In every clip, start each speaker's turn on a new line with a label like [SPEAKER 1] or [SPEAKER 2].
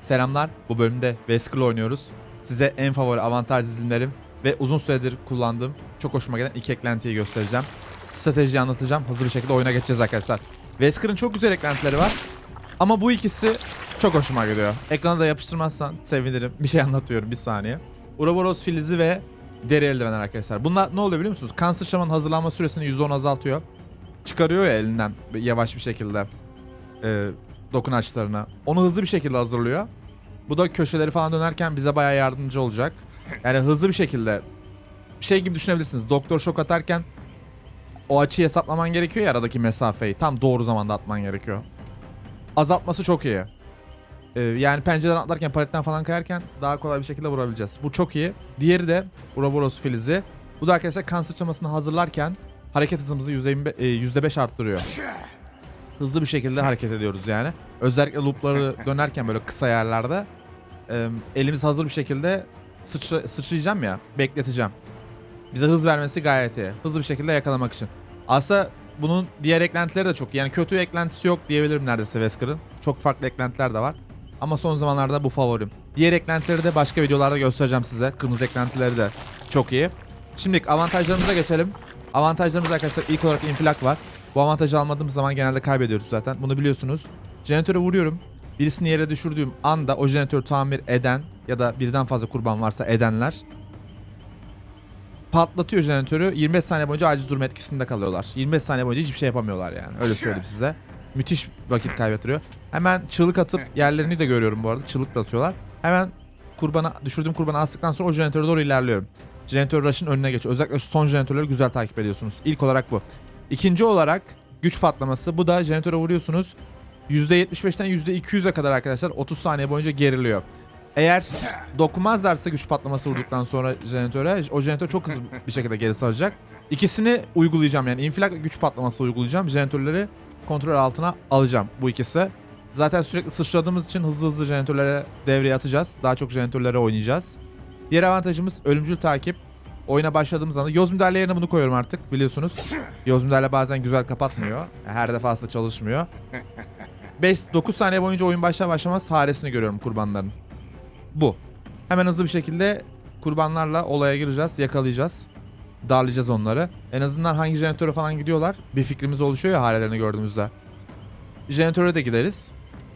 [SPEAKER 1] Selamlar. Bu bölümde Veskill oynuyoruz. Size en favori avantaj dizilimlerim ve uzun süredir kullandığım çok hoşuma gelen iki eklentiyi göstereceğim. Stratejiyi anlatacağım. Hızlı bir şekilde oyuna geçeceğiz arkadaşlar. Veskill'in çok güzel eklentileri var. Ama bu ikisi çok hoşuma gidiyor. Ekrana da yapıştırmazsan sevinirim. Bir şey anlatıyorum bir saniye. Uroboros filizi ve deri eldivenler arkadaşlar. Bunlar ne oluyor biliyor musunuz? Kan sıçramanın hazırlanma süresini %10 azaltıyor. Çıkarıyor ya elinden yavaş bir şekilde e, dokunaçlarına. Onu hızlı bir şekilde hazırlıyor. Bu da köşeleri falan dönerken bize bayağı yardımcı olacak. Yani hızlı bir şekilde şey gibi düşünebilirsiniz. Doktor şok atarken o açıyı hesaplaman gerekiyor ya aradaki mesafeyi. Tam doğru zamanda atman gerekiyor. Azaltması çok iyi. Ee, yani pencereden atlarken paletten falan kayarken daha kolay bir şekilde vurabileceğiz. Bu çok iyi. Diğeri de Uroboros filizi. Bu da arkadaşlar kan sıçramasını hazırlarken hareket hızımızı %25, e, %5 arttırıyor hızlı bir şekilde hareket ediyoruz yani. Özellikle loopları dönerken böyle kısa yerlerde e, elimiz hazır bir şekilde sıçra, sıçrayacağım ya bekleteceğim. Bize hız vermesi gayet iyi. Hızlı bir şekilde yakalamak için. Aslında bunun diğer eklentileri de çok. Yani kötü eklentisi yok diyebilirim neredeyse Wesker'ın. Çok farklı eklentiler de var. Ama son zamanlarda bu favorim. Diğer eklentileri de başka videolarda göstereceğim size. Kırmızı eklentileri de çok iyi. Şimdi avantajlarımıza geçelim. Avantajlarımız arkadaşlar ilk olarak infilak var. Bu avantajı almadığımız zaman genelde kaybediyoruz zaten. Bunu biliyorsunuz. Jeneratöre vuruyorum. Birisini yere düşürdüğüm anda o jeneratörü tamir eden ya da birden fazla kurban varsa edenler patlatıyor jeneratörü. 25 saniye boyunca aciz durum etkisinde kalıyorlar. 25 saniye boyunca hiçbir şey yapamıyorlar yani. Öyle söyleyeyim size. Müthiş vakit kaybettiriyor. Hemen çığlık atıp yerlerini de görüyorum bu arada. Çığlık da atıyorlar. Hemen kurbana düşürdüğüm kurbanı astıktan sonra o jeneratöre doğru ilerliyorum. Jeneratör rush'ın önüne geçiyor. Özellikle son jeneratörleri güzel takip ediyorsunuz. İlk olarak bu. İkinci olarak güç patlaması. Bu da jeneratöre vuruyorsunuz. %75'ten %200'e kadar arkadaşlar 30 saniye boyunca geriliyor. Eğer dokunmazlarsa güç patlaması vurduktan sonra jeneratöre o jeneratör çok hızlı bir şekilde geri saracak. İkisini uygulayacağım yani infilak güç patlaması uygulayacağım. Jeneratörleri kontrol altına alacağım bu ikisi. Zaten sürekli sıçradığımız için hızlı hızlı jeneratörlere devreye atacağız. Daha çok jeneratörlere oynayacağız. Diğer avantajımız ölümcül takip. Oyuna başladığımız anda yoz müdahale yerine bunu koyuyorum artık biliyorsunuz. Yoz müdahale bazen güzel kapatmıyor. Her defasında çalışmıyor. 5-9 saniye boyunca oyun başlar başlamaz haresini görüyorum kurbanların. Bu. Hemen hızlı bir şekilde kurbanlarla olaya gireceğiz, yakalayacağız. Darlayacağız onları. En azından hangi jeneratöre falan gidiyorlar bir fikrimiz oluşuyor ya harelerini gördüğümüzde. Jeneratöre de gideriz.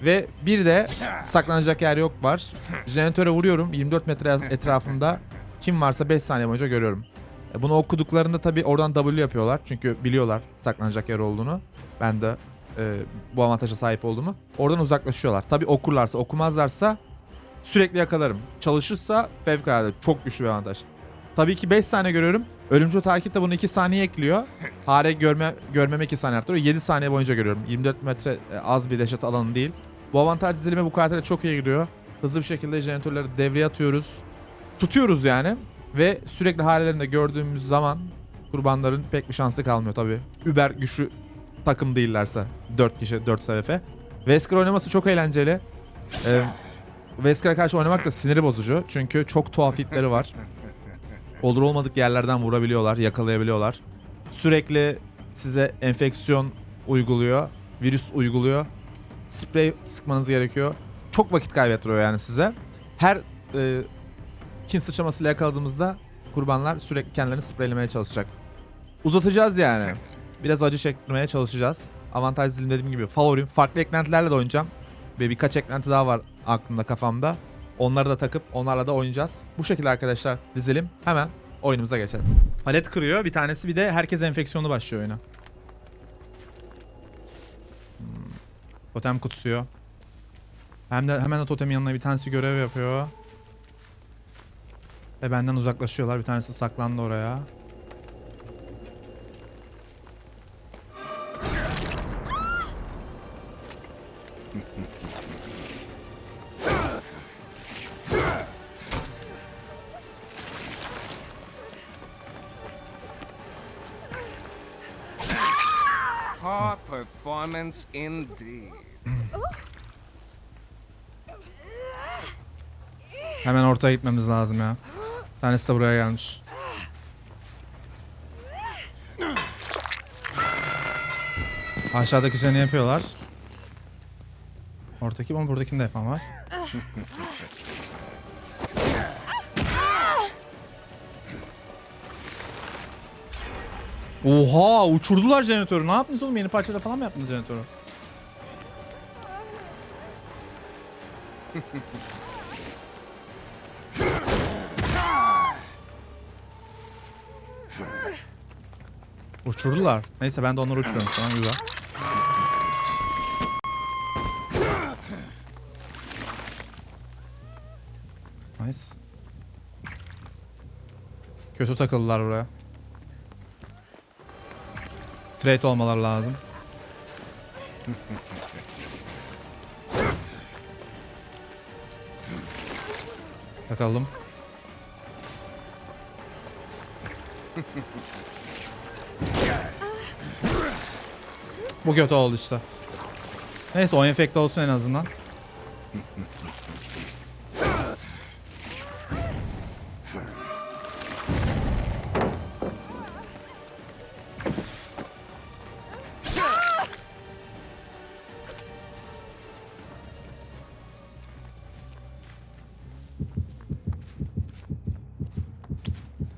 [SPEAKER 1] Ve bir de saklanacak yer yok var. Jeneratöre vuruyorum 24 metre etrafımda kim varsa 5 saniye boyunca görüyorum. E, Bunu okuduklarında tabii oradan W yapıyorlar. Çünkü biliyorlar saklanacak yer olduğunu. Ben de e, bu avantaja sahip olduğumu. Oradan uzaklaşıyorlar. Tabii okurlarsa okumazlarsa sürekli yakalarım. Çalışırsa fevkalade çok güçlü bir avantaj. Tabii ki 5 saniye görüyorum. Ölümcül takip de bunu 2 saniye ekliyor. Hare görme, görmeme 2 saniye arttırıyor. 7 saniye boyunca görüyorum. 24 metre e, az bir deşet alanı değil. Bu avantaj dizilimi bu karaktere çok iyi giriyor. Hızlı bir şekilde jeneratörleri devreye atıyoruz. Tutuyoruz yani. Ve sürekli harelerinde gördüğümüz zaman kurbanların pek bir şansı kalmıyor tabii. Über güçlü takım değillerse. 4 kişi 4 sebefe. Wesker oynaması çok eğlenceli. Ee, Wesker'a karşı oynamak da siniri bozucu. Çünkü çok tuhaf hitleri var. Olur olmadık yerlerden vurabiliyorlar, yakalayabiliyorlar. Sürekli size enfeksiyon uyguluyor, virüs uyguluyor. Sprey sıkmanız gerekiyor. Çok vakit kaybettiriyor yani size. Her e, kin sıçramasıyla yakaladığımızda kurbanlar sürekli kendilerini spreylemeye çalışacak. Uzatacağız yani. Biraz acı çektirmeye çalışacağız. Avantaj dilim dediğim gibi favorim. Farklı eklentilerle de oynayacağım. Ve birkaç eklenti daha var aklımda kafamda. Onları da takıp onlarla da oynayacağız. Bu şekilde arkadaşlar dizelim. Hemen oyunumuza geçelim. Palet kırıyor. Bir tanesi bir de herkes enfeksiyonu başlıyor oyuna. Hmm. Totem kutsuyor. Hem de hemen de totemin yanına bir tanesi görev yapıyor. Ve benden uzaklaşıyorlar. Bir tanesi saklandı oraya.
[SPEAKER 2] Poor performance indeed.
[SPEAKER 1] Hemen ortaya gitmemiz lazım ya. Tanesi de buraya gelmiş. Aşağıdaki seni yapıyorlar. Ortaki ama buradakini de yapan var. Oha uçurdular jeneratörü. Ne yaptınız oğlum? Yeni parçayla falan mı yaptınız jeneratörü? Uçurdular. Neyse ben de onları uçuruyorum şu an güzel. Nice. Kötü takıldılar buraya. Trade olmaları lazım. Bakalım. Bu kötü oldu işte. Neyse o enfekte olsun en azından.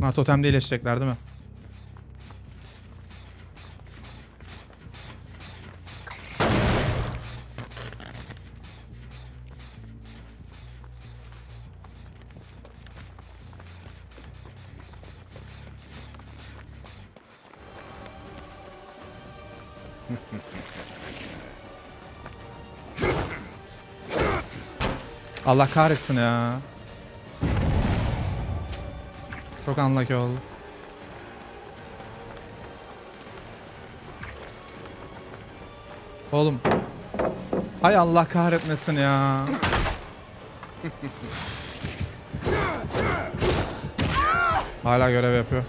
[SPEAKER 1] Bunlar totemde iyileşecekler değil mi? Allah kahretsin ya. Çok unlucky oldu. Oğlum. Hay Allah kahretmesin ya. Hala görev yapıyor.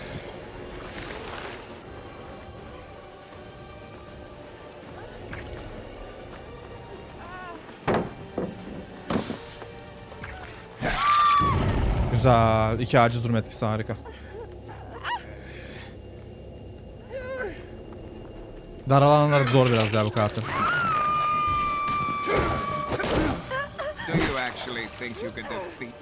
[SPEAKER 1] Güzel. İki aciz durum etkisi harika. Daralananlar zor biraz ya bu katil.
[SPEAKER 2] Do you actually think you can defeat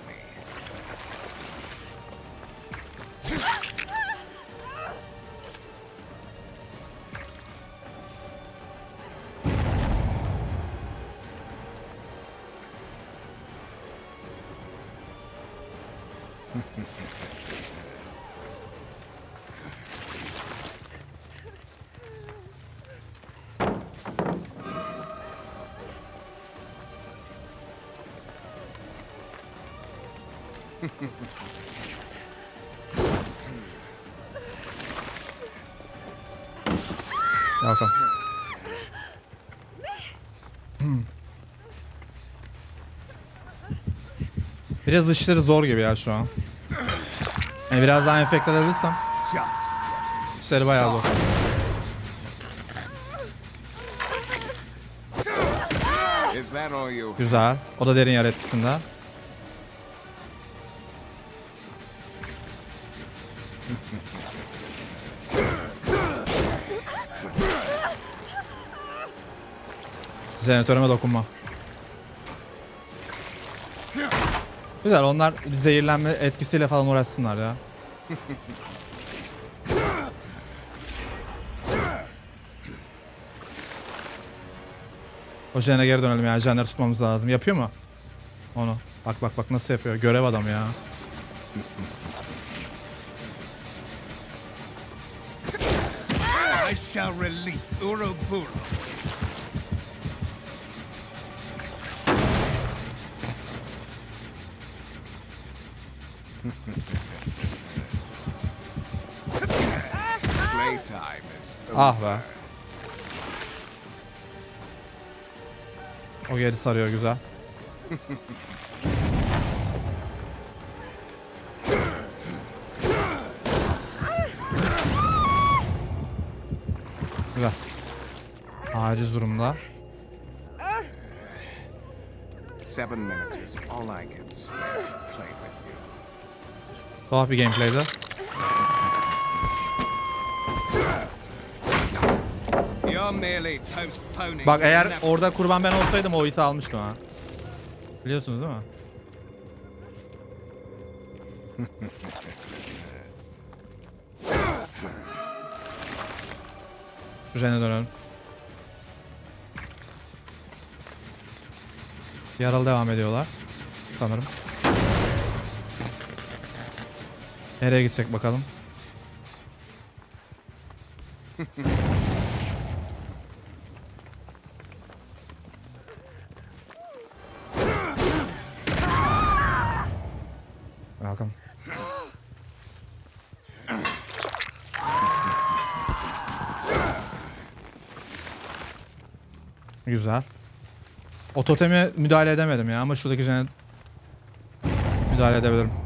[SPEAKER 1] Gel bakalım. Biraz işleri zor gibi ya şu an. Yani biraz daha enfekte
[SPEAKER 2] Just
[SPEAKER 1] işleri bayağı zor. Güzel. O da derin yer etkisinde. Jeneratörüme dokunma. Güzel onlar zehirlenme etkisiyle falan uğraşsınlar ya. O jene geri dönelim ya. Jenleri tutmamız lazım. Yapıyor mu? Onu. Bak bak bak nasıl yapıyor. Görev adam ya.
[SPEAKER 2] I shall release Uroboros.
[SPEAKER 1] Ah be. O geri sarıyor güzel. güzel. Aciz durumda.
[SPEAKER 2] Seven minutes is all I can spare to play with you.
[SPEAKER 1] Tuhaf bir gameplay'di. Bak eğer orada kurban ben olsaydım o hiti almıştım ha. Biliyorsunuz değil mi? Şu jene dönelim. Yaralı devam ediyorlar. Sanırım. Nereye gidecek bakalım. Bakalım. Güzel. O toteme müdahale edemedim ya ama şuradaki jene müdahale edebilirim.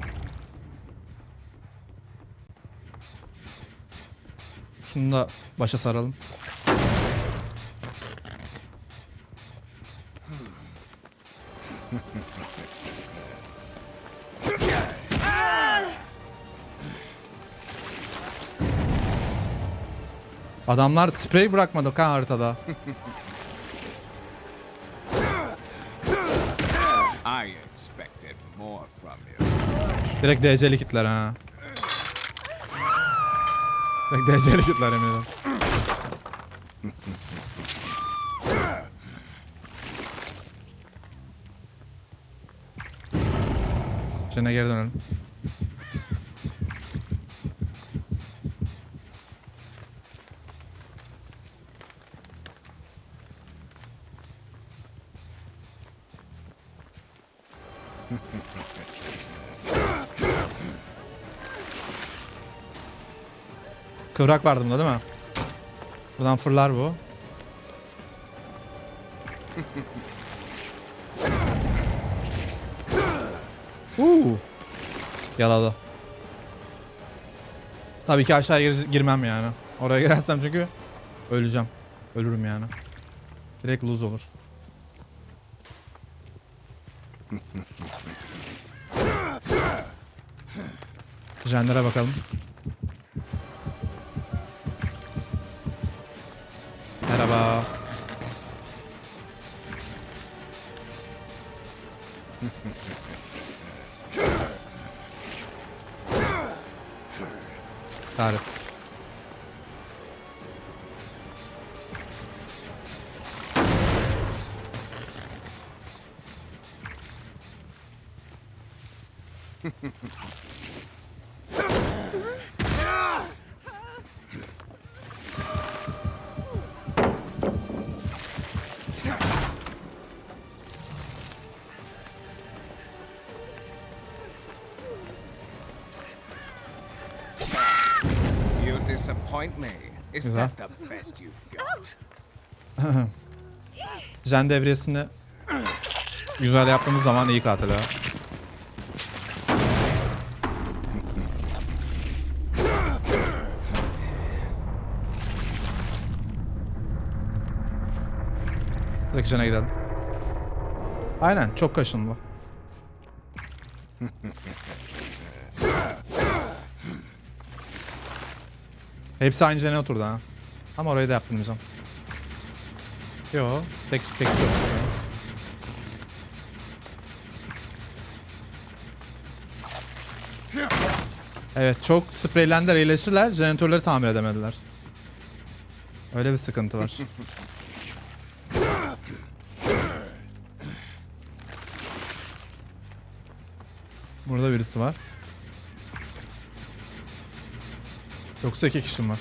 [SPEAKER 1] Şunu da başa saralım. Adamlar sprey bırakmadı kan haritada. Direkt DC'li kitler ha. Direkt DC'li kitler emin ederim. Şimdi geri dönelim. Kıvrak vardı bunda değil mi? Buradan fırlar bu. Uuu. Yaladı. Tabii ki aşağı gir- girmem yani. Oraya girersem çünkü öleceğim. Ölürüm yani. Direkt lose olur. Jenlere bakalım. Kahretsin.
[SPEAKER 2] Disappoint me. Is
[SPEAKER 1] Güzel.
[SPEAKER 2] that the best you've got?
[SPEAKER 1] Jen devriyesini güzel yaptığımız zaman iyi katil ha. Direkt Jen'e gidelim. Aynen çok kaşındı. Hepsi aynı Jen'e oturdu ha. Ama orayı da yaptırmayacağım. Yo, tek tek çok. Evet, çok spreylendiler, iyileştiler. Jeneratörleri tamir edemediler. Öyle bir sıkıntı var. Burada birisi var. Yoksa iki kişim var.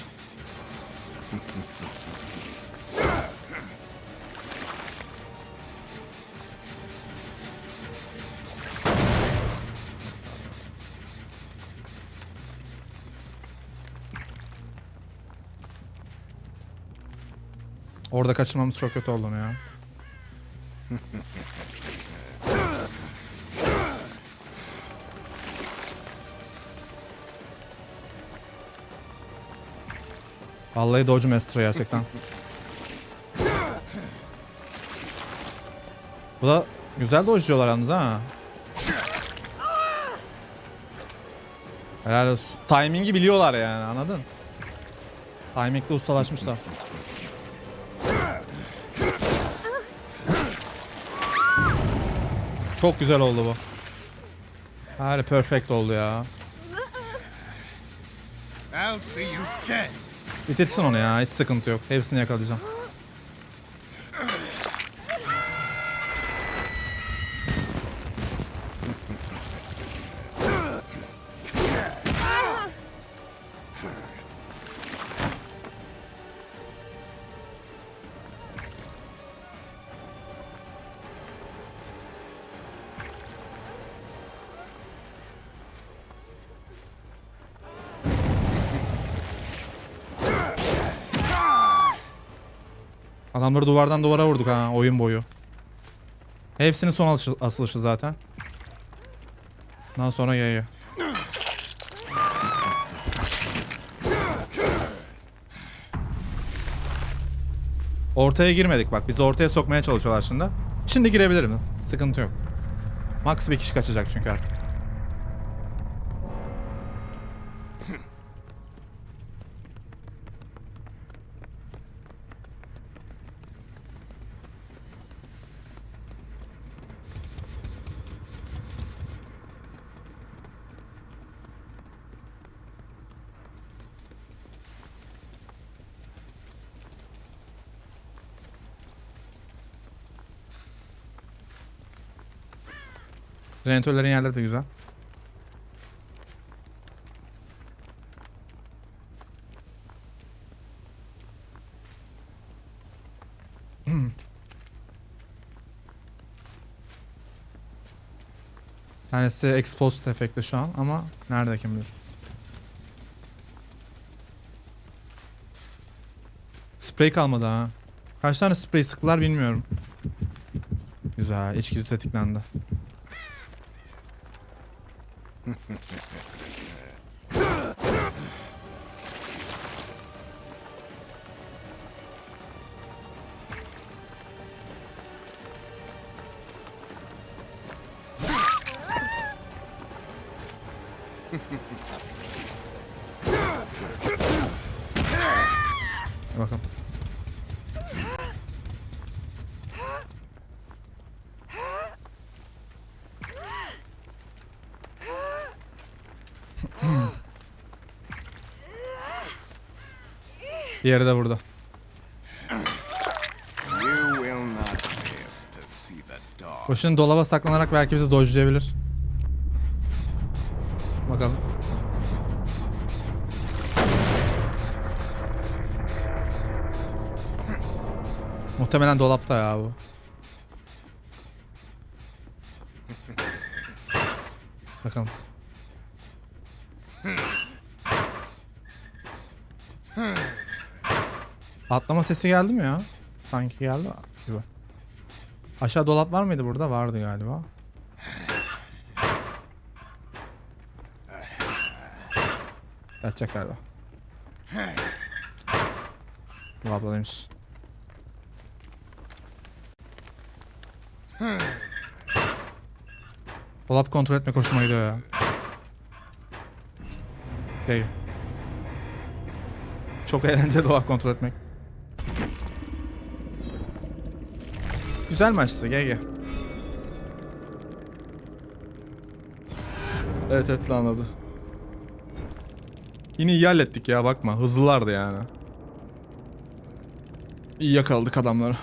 [SPEAKER 1] Orada kaçırmamız çok kötü oldu ya. Vallahi Doge Master gerçekten. Bu da güzel dojluyorlar yalnız ha. Olsun. Timing'i biliyorlar yani anladın? Timing'de ustalaşmışlar. Çok güzel oldu bu. Her perfect oldu ya.
[SPEAKER 2] I'll see you dead.
[SPEAKER 1] Bitirsin onu ya hiç sıkıntı yok. Hepsini yakalayacağım. Adamları duvardan duvara vurduk ha oyun boyu. Hepsinin son asılışı, zaten. Ondan sonra yayı. Ortaya girmedik bak. Bizi ortaya sokmaya çalışıyorlar şimdi. Şimdi girebilirim. Sıkıntı yok. Max bir kişi kaçacak çünkü artık. Jeneratörlerin yerleri de güzel. Tanesi exposed efekti şu an ama nerede kim bilir. Sprey kalmadı ha. Kaç tane sprey sıktılar bilmiyorum. Güzel, içgüdü tetiklendi. Bakalım. Diğeri de burada. Şimdi dolaba saklanarak belki bizi dodge'layabilir. Bakalım. Muhtemelen dolapta ya bu. Bakalım. Atlama sesi geldi mi ya? Sanki geldi gibi. Aşağı dolap var mıydı burada? Vardı galiba. Yatacak galiba. Dolaptaymış. Dolap kontrol etmek hoşuma gidiyor ya. Değil. Çok eğlenceli dolap kontrol etmek. Güzel maçtı GG. Evet evet anladı. Yine iyi hallettik ya bakma hızlılardı yani. İyi yakaladık adamları.